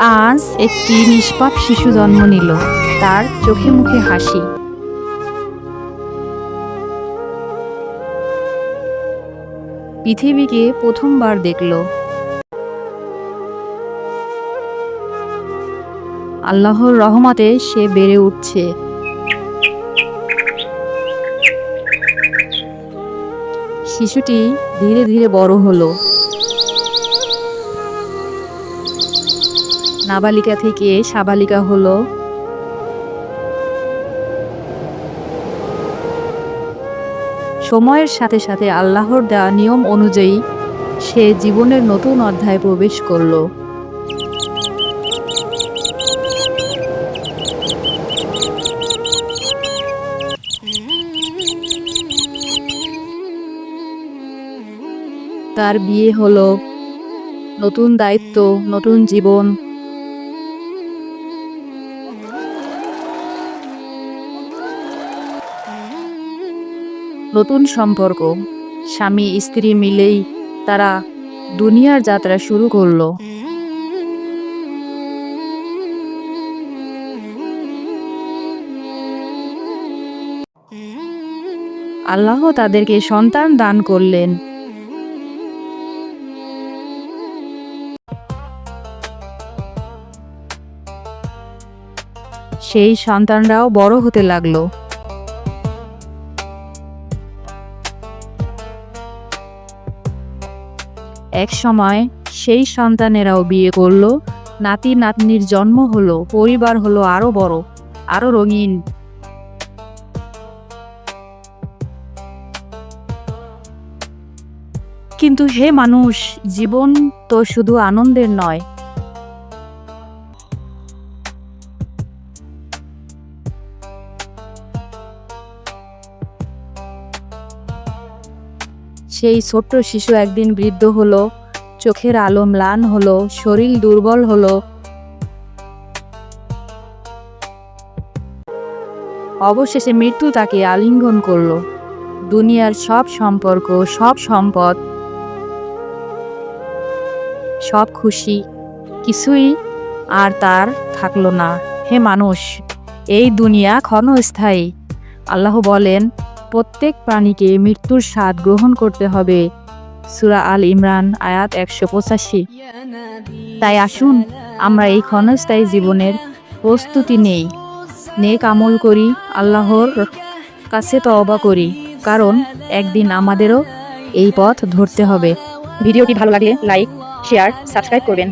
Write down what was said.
আজ একটি নিষ্পাপ শিশু জন্ম নিল। তার চোখে মুখে হাসি। পৃথিবীকে প্রথমবার দেখল। আল্লাহর রহমতে সে বেড়ে উঠছে। শিশুটি ধীরে ধীরে বড় হলো। নাবালিকা থেকে সাবালিকা হলো। সময়ের সাথে সাথে আল্লাহর দেওয়া নিয়ম অনুযায়ী সে জীবনের নতুন অধ্যায়ে প্রবেশ করল। তার বিয়ে হলো। নতুন দায়িত্ব, নতুন জীবন নতুন সম্পর্ক। স্বামী, স্ত্রী মিলেই তারা দুনিয়ার যাত্রা শুরু করল। আল্লাহ তাদেরকে সন্তান দান করলেন। সেই সন্তানরাও বড় হতে লাগল। এক সময় সেই সন্তানেরাও বিয়ে করল। নাতি নাতনির জন্ম হলো, পরিবার হলো আরও বড় আরও রঙিন। কিন্তু হে মানুষ, জীবন তো শুধু আনন্দের নয় সেই ছোট্ট শিশু একদিন বৃদ্ধ হলো, চোখের আলো ম্লান হলো, শরীর দুর্বল হলো। অবশেষে মৃত্যু তাকে আলিঙ্গন করল। দুনিয়ার সব সম্পর্ক, সব সম্পদ, সব খুশি, কিছুই আর তার থাকল না। হে মানুষ, এই দুনিয়া ক্ষণস্থায়ী। আল্লাহ বলেন প্রত্যেক প্রাণীকে মৃত্যুর স্বাদ গ্রহণ করতে হবে। সুরা আল ইমরান, আয়াত একশো পঁচাশি। তাই আসুন, আমরা এই ক্ষণস্থায়ী জীবনের প্রস্তুতি নেই। নেক আমল করি, আল্লাহর কাছে তওবা করি, কারণ একদিন আমাদেরও এই পথ ধরতে হবে। ভিডিওটি ভালো লাগলে লাইক, শেয়ার, সাবস্ক্রাইব করবেন।